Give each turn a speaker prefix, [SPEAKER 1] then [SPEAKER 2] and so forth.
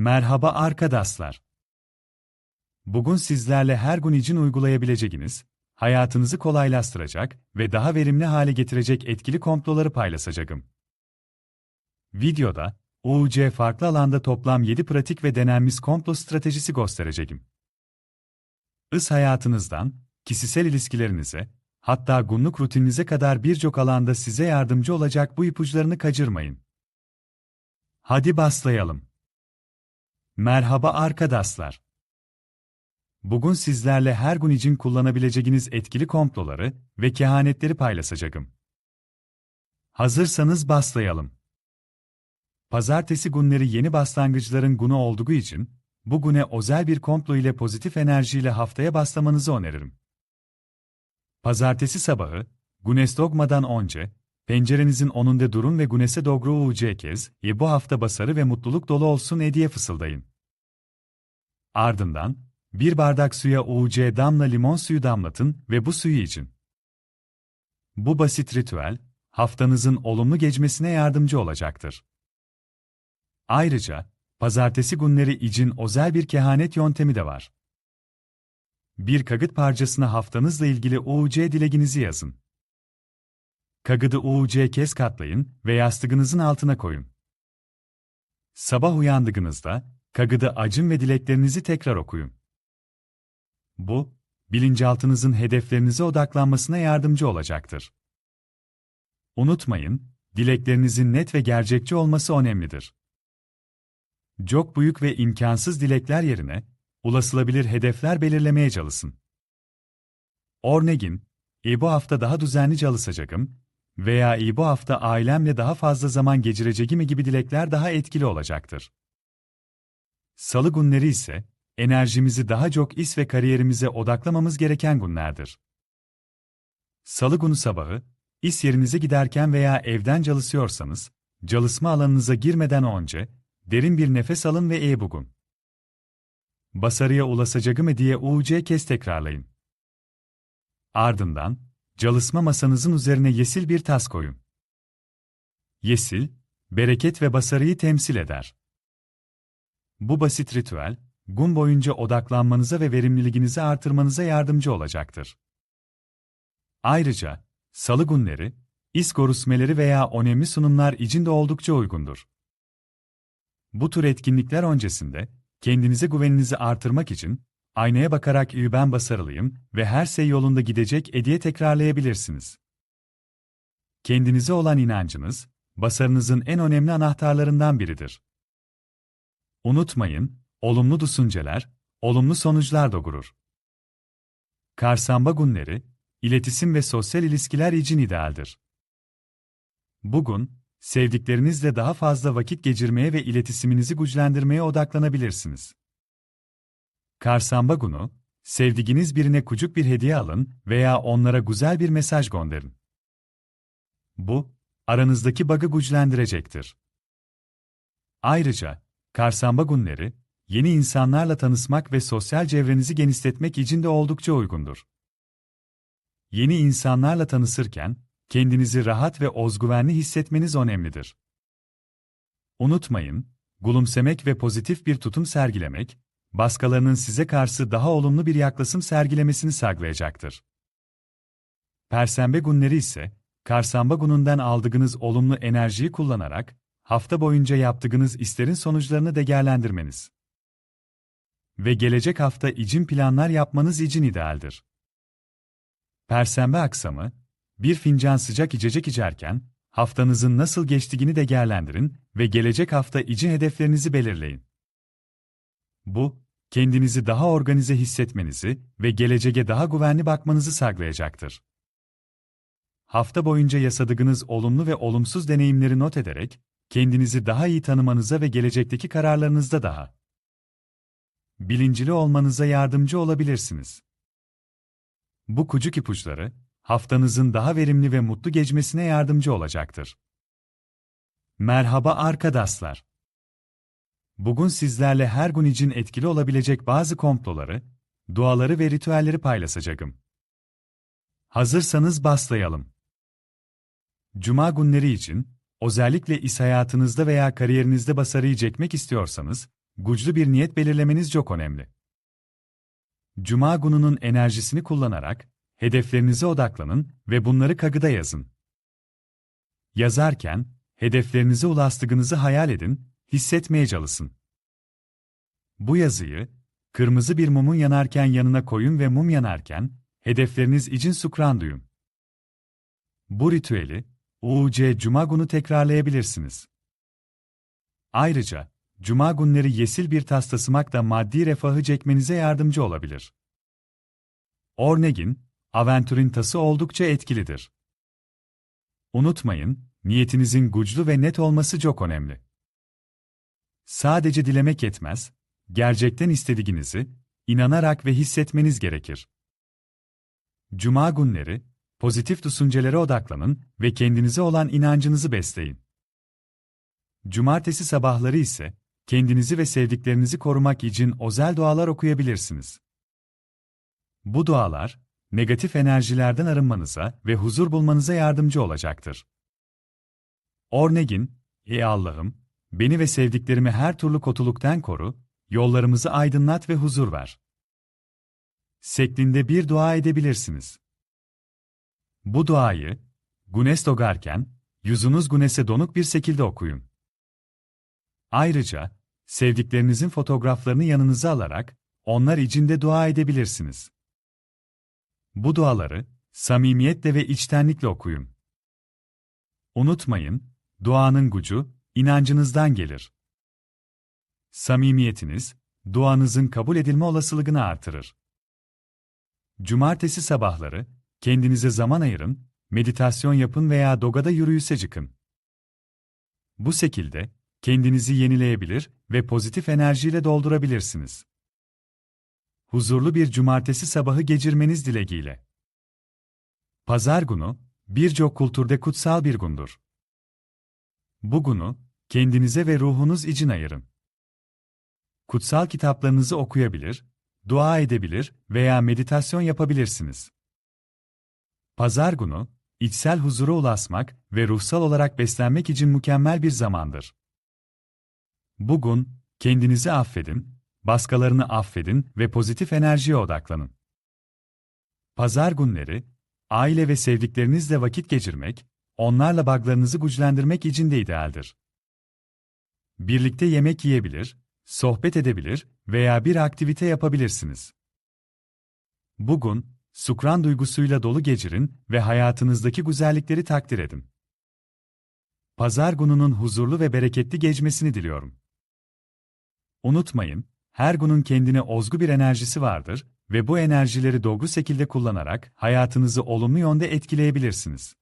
[SPEAKER 1] Merhaba arkadaşlar. Bugün sizlerle her gün için uygulayabileceğiniz, hayatınızı kolaylaştıracak ve daha verimli hale getirecek etkili komploları paylaşacağım. Videoda, UC farklı alanda toplam 7 pratik ve denenmiş komplo stratejisi göstereceğim. Is hayatınızdan, kişisel ilişkilerinize, hatta günlük rutininize kadar birçok alanda size yardımcı olacak bu ipuçlarını kaçırmayın. Hadi başlayalım. Merhaba arkadaşlar. Bugün sizlerle her gün için kullanabileceğiniz etkili komploları ve kehanetleri paylaşacağım. Hazırsanız başlayalım. Pazartesi günleri yeni başlangıçların günü olduğu için, bu güne özel bir komplo ile pozitif enerjiyle haftaya başlamanızı öneririm. Pazartesi sabahı, güneş doğmadan önce, pencerenizin önünde durun ve güneşe doğru ucu kez, e bu hafta basarı ve mutluluk dolu olsun hediye fısıldayın. Ardından, bir bardak suya UC damla limon suyu damlatın ve bu suyu için. Bu basit ritüel, haftanızın olumlu geçmesine yardımcı olacaktır. Ayrıca, pazartesi günleri için özel bir kehanet yöntemi de var. Bir kagıt parçasına haftanızla ilgili UC dileğinizi yazın. Kagıdı UC kez katlayın ve yastığınızın altına koyun. Sabah uyandığınızda, kagıdı acım ve dileklerinizi tekrar okuyun. Bu, bilinçaltınızın hedeflerinize odaklanmasına yardımcı olacaktır. Unutmayın, dileklerinizin net ve gerçekçi olması önemlidir. Çok büyük ve imkansız dilekler yerine, ulaşılabilir hedefler belirlemeye çalışın. Örneğin, e bu hafta daha düzenli çalışacağım veya e bu hafta ailemle daha fazla zaman geçireceğim gibi dilekler daha etkili olacaktır. Salı günleri ise, enerjimizi daha çok iş ve kariyerimize odaklamamız gereken günlerdir. Salı günü sabahı, iş yerinize giderken veya evden çalışıyorsanız, çalışma alanınıza girmeden önce, derin bir nefes alın ve e bugün. Basarıya ulaşacağım diye UC kez tekrarlayın. Ardından, çalışma masanızın üzerine yesil bir tas koyun. Yesil, bereket ve basarıyı temsil eder. Bu basit ritüel, gün boyunca odaklanmanıza ve verimliliğinizi artırmanıza yardımcı olacaktır. Ayrıca, salı günleri, iş görüşmeleri veya önemli sunumlar için de oldukça uygundur. Bu tür etkinlikler öncesinde, kendinize güveninizi artırmak için, aynaya bakarak iyi ben basarılıyım ve her şey yolunda gidecek ediye tekrarlayabilirsiniz. Kendinize olan inancınız, basarınızın en önemli anahtarlarından biridir. Unutmayın, olumlu düşünceler, olumlu sonuçlar doğurur. Karsamba günleri, iletişim ve sosyal ilişkiler için idealdir. Bugün, sevdiklerinizle daha fazla vakit geçirmeye ve iletişiminizi güçlendirmeye odaklanabilirsiniz. Karsamba günü, sevdiğiniz birine kucuk bir hediye alın veya onlara güzel bir mesaj gönderin. Bu, aranızdaki bağı güçlendirecektir. Ayrıca, Karsamba günleri, yeni insanlarla tanışmak ve sosyal çevrenizi genişletmek için de oldukça uygundur. Yeni insanlarla tanışırken, kendinizi rahat ve özgüvenli hissetmeniz önemlidir. Unutmayın, gülümsemek ve pozitif bir tutum sergilemek, başkalarının size karşı daha olumlu bir yaklaşım sergilemesini sağlayacaktır. Perşembe günleri ise, Karsamba gününden aldığınız olumlu enerjiyi kullanarak, hafta boyunca yaptığınız isterin sonuçlarını değerlendirmeniz ve gelecek hafta için planlar yapmanız için idealdir. Perşembe akşamı, bir fincan sıcak içecek içerken, haftanızın nasıl geçtiğini değerlendirin ve gelecek hafta için hedeflerinizi belirleyin. Bu, kendinizi daha organize hissetmenizi ve geleceğe daha güvenli bakmanızı sağlayacaktır. Hafta boyunca yaşadığınız olumlu ve olumsuz deneyimleri not ederek, kendinizi daha iyi tanımanıza ve gelecekteki kararlarınızda daha bilincili olmanıza yardımcı olabilirsiniz. Bu kucuk ipuçları, haftanızın daha verimli ve mutlu geçmesine yardımcı olacaktır. Merhaba arkadaşlar. Bugün sizlerle her gün için etkili olabilecek bazı komploları, duaları ve ritüelleri paylaşacağım. Hazırsanız başlayalım. Cuma günleri için, özellikle iş hayatınızda veya kariyerinizde başarıyı çekmek istiyorsanız, güçlü bir niyet belirlemeniz çok önemli. Cuma gününün enerjisini kullanarak, hedeflerinize odaklanın ve bunları kagıda yazın. Yazarken, hedeflerinize ulaştığınızı hayal edin, hissetmeye çalışın. Bu yazıyı, kırmızı bir mumun yanarken yanına koyun ve mum yanarken, hedefleriniz için sukran duyun. Bu ritüeli, UC Cuma günü tekrarlayabilirsiniz. Ayrıca, Cuma günleri yesil bir tas taşımak da maddi refahı çekmenize yardımcı olabilir. Ornegin, aventürün tası oldukça etkilidir. Unutmayın, niyetinizin güçlü ve net olması çok önemli. Sadece dilemek yetmez, gerçekten istediğinizi, inanarak ve hissetmeniz gerekir. Cuma günleri, pozitif düşüncelere odaklanın ve kendinize olan inancınızı besleyin. Cumartesi sabahları ise, kendinizi ve sevdiklerinizi korumak için özel dualar okuyabilirsiniz. Bu dualar, negatif enerjilerden arınmanıza ve huzur bulmanıza yardımcı olacaktır. Ornegin, Ey Allah'ım, beni ve sevdiklerimi her türlü kötülükten koru, yollarımızı aydınlat ve huzur ver. Şeklinde bir dua edebilirsiniz. Bu duayı, güneş doğarken, yüzünüz güneşe donuk bir şekilde okuyun. Ayrıca, sevdiklerinizin fotoğraflarını yanınıza alarak, onlar için de dua edebilirsiniz. Bu duaları, samimiyetle ve içtenlikle okuyun. Unutmayın, duanın gücü, inancınızdan gelir. Samimiyetiniz, duanızın kabul edilme olasılığını artırır. Cumartesi sabahları, kendinize zaman ayırın, meditasyon yapın veya dogada yürüyüşe çıkın. Bu şekilde, kendinizi yenileyebilir ve pozitif enerjiyle doldurabilirsiniz. Huzurlu bir cumartesi sabahı geçirmeniz dileğiyle. Pazar günü, birçok kültürde kutsal bir gündür. Bu günü, kendinize ve ruhunuz için ayırın. Kutsal kitaplarınızı okuyabilir, dua edebilir veya meditasyon yapabilirsiniz. Pazar günü, içsel huzura ulaşmak ve ruhsal olarak beslenmek için mükemmel bir zamandır. Bugün, kendinizi affedin, baskalarını affedin ve pozitif enerjiye odaklanın. Pazar günleri, aile ve sevdiklerinizle vakit geçirmek, onlarla bağlarınızı güçlendirmek için de idealdir. Birlikte yemek yiyebilir, sohbet edebilir veya bir aktivite yapabilirsiniz. Bugün, sukran duygusuyla dolu geçirin ve hayatınızdaki güzellikleri takdir edin. Pazar gününün huzurlu ve bereketli geçmesini diliyorum. Unutmayın, her günün kendine ozgu bir enerjisi vardır ve bu enerjileri doğru şekilde kullanarak hayatınızı olumlu yönde etkileyebilirsiniz.